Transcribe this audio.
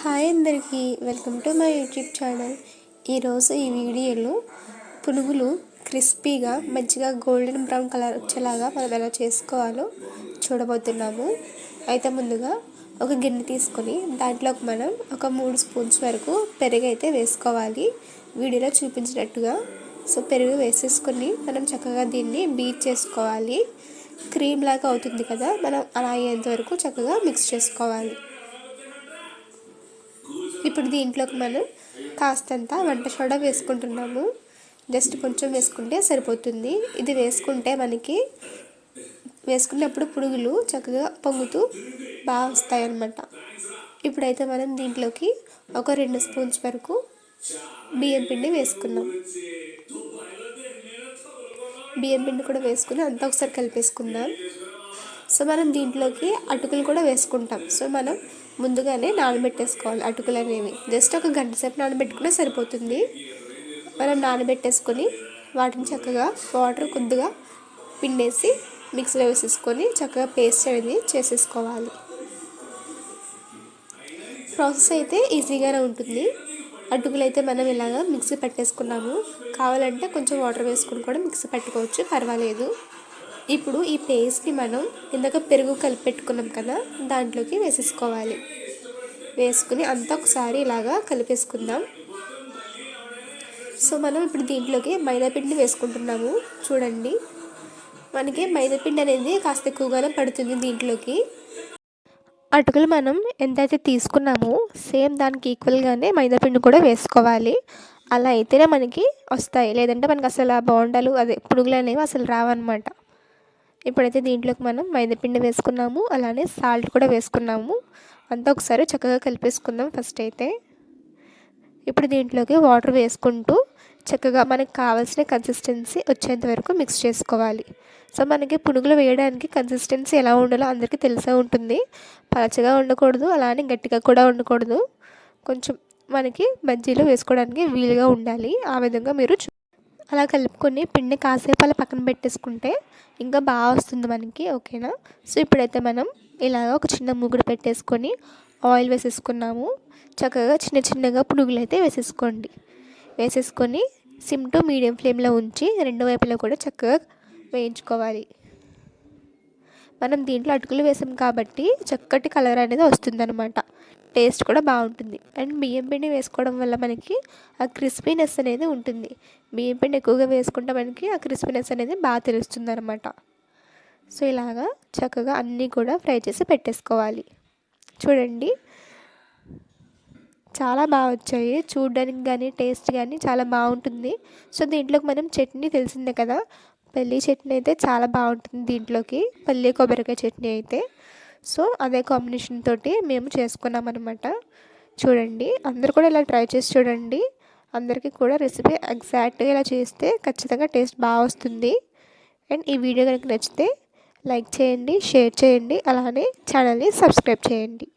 Hi అందరికీ welcome to my YouTube channel. ఈరోజు ఈ వీడియోలో పునుగులు క్రిస్పీగా మంచిగా గోల్డెన్ బ్రౌన్ కలర్ వచ్చేలాగా మనం ఎలా చేసుకోవాలో చూడబోతున్నాము. అయితే ముందుగా ఒక గిన్నె తీసుకొని దాంట్లోకి మనం ఒక మూడు స్పూన్స్ వరకు పెరుగు అయితే వేసుకోవాలి. వీడియోలో చూపించినట్టుగా సో పెరుగు వేసేసుకొని మనం చక్కగా దీన్ని బీట్ చేసుకోవాలి. క్రీమ్ లాగా అవుతుంది కదా మనం అలా అయ్యేంత వరకు చక్కగా మిక్స్ చేసుకోవాలి. ఇప్పుడు దీంట్లోకి మనం కాస్తంత వంట సోడా వేసుకుంటున్నాము. జస్ట్ కొంచెం వేసుకుంటే సరిపోతుంది. ఇది వేసుకుంటే మనకి వేసుకున్నప్పుడు పురుగులు చక్కగా పొంగుతూ బాగా వస్తాయి అన్నమాట ఇప్పుడైతే మనం దీంట్లోకి ఒక రెండు స్పూన్స్ వరకు బియ్యం పిండి వేసుకున్నాం బియ్యం పిండి కూడా వేసుకుని అంతా ఒకసారి కలిపేసుకుందాం. సో మనం దీంట్లోకి అటుకులు కూడా వేసుకుంటాం. సో మనం ముందుగానే నానబెట్టేసుకోవాలి అటుకులు అనేవి జస్ట్ ఒక గంట సేపు నానబెట్టుకునే సరిపోతుంది. మనం నానబెట్టేసుకొని వాటిని చక్కగా వాటర్ కొద్దిగా పిండేసి మిక్సీలో వేసేసుకొని చక్కగా పేస్ట్ అనేది చేసేసుకోవాలి. ప్రాసెస్ అయితే ఈజీగానే ఉంటుంది. అటుకులు అయితే మనం ఇలాగ మిక్సీ పెట్టేసుకున్నాము. కావాలంటే కొంచెం వాటర్ వేసుకుని కూడా మిక్సీ పెట్టుకోవచ్చు. పర్వాలేదు. ఇప్పుడు ఈ పేస్ట్ని మనం ఇందాక పెరుగు కలిపెట్టుకున్నాం కదా దాంట్లోకి వేసేసుకోవాలి. వేసుకుని అంతా ఒకసారి ఇలాగా కలిపేసుకుందాం. సో మనం ఇప్పుడు దీంట్లోకి మైదాపిండి వేసుకుంటున్నాము. చూడండి. మనకి మైదాపిండి అనేది కాస్త ఎక్కువగానే పడుతుంది దీంట్లోకి. అటుకులు మనం ఎంతైతే తీసుకున్నామో సేమ్ దానికి ఈక్వల్గానే మైదాపిండి కూడా వేసుకోవాలి. అలా అయితేనే మనకి వస్తాయి. లేదంటే మనకి అసలు ఆ బోండాలు అదే పునుగులు అనేవి అసలు రావన్నమాట. ఇప్పుడైతే దీంట్లోకి మనం మైదాపిండి వేసుకున్నాము అలానే సాల్ట్ కూడా వేసుకున్నాము. అంతా ఒకసారి చక్కగా కలిపేసుకుందాం ఫస్ట్ అయితే. ఇప్పుడు దీంట్లోకి వాటర్ వేసుకుంటూ చక్కగా మనకు కావాల్సిన కన్సిస్టెన్సీ వచ్చేంత వరకు మిక్స్ చేసుకోవాలి. సో మనకి పునుగులు వేయడానికి కన్సిస్టెన్సీ ఎలా ఉండాలో అందరికీ తెలిసే ఉంటుంది. పలచగా ఉండకూడదు అలానే గట్టిగా కూడా ఉండకూడదు. కొంచెం మనకి బజ్జీలు వేసుకోవడానికి వీలుగా ఉండాలి. ఆ విధంగా మీరు అలా కలుపుకొని పిండి కాసేపు అలా పక్కన పెట్టేసుకుంటే ఇంకా బాగా వస్తుంది మనకి ఓకేనా? సో ఇప్పుడైతే మనం ఇలాగ ఒక చిన్న మూగుడు పెట్టేసుకొని ఆయిల్ వేసేసుకున్నాము. చక్కగా చిన్న చిన్నగా పునుగులు అయితే వేసేసుకోండి. వేసేసుకొని సిమ్ టు మీడియం ఫ్లేమ్లో ఉంచి రెండు వైపులా కూడా చక్కగా వేయించుకోవాలి. మనం దీంట్లో అటుకులు వేసాం కాబట్టి చక్కటి కలర్ అనేది వస్తుందన్నమాట. టేస్ట్ కూడా బాగుంటుంది. అండ్ బియ్యం పిండి వేసుకోవడం వల్ల మనకి ఆ క్రిస్పీనెస్ అనేది ఉంటుంది. బియ్యం పిండి ఎక్కువగా వేసుకుంటే మనకి ఆ క్రిస్పీనెస్ అనేది బాగా తెలుస్తుంది అనమాట సో ఇలాగా చక్కగా అన్నీ కూడా ఫ్రై చేసి పెట్టేసుకోవాలి. చూడండి. చాలా బాగా వచ్చాయి. చూడడానికి కానీ టేస్ట్ కానీ చాలా బాగుంటుంది. సో దీంట్లోకి మనం చట్నీ తెలిసిందే కదా? పల్లీ చట్నీ అయితే చాలా బాగుంటుంది దీంట్లోకి. పల్లీ కొబ్బరికాయ చట్నీ అయితే. సో అదే కాంబినేషన్ తోటి మేము చేసుకున్నాం అనమాట చూడండి అందరు కూడా ఇలా ట్రై చేసి చూడండి. అందరికీ కూడా రెసిపీ ఎగ్జాక్ట్గా ఇలా చేస్తే ఖచ్చితంగా టేస్ట్ బాగా వస్తుంది. అండ్ ఈ వీడియో కనుక నచ్చితే లైక్ చేయండి షేర్ చేయండి అలానే ఛానల్ని సబ్స్క్రైబ్ చేయండి.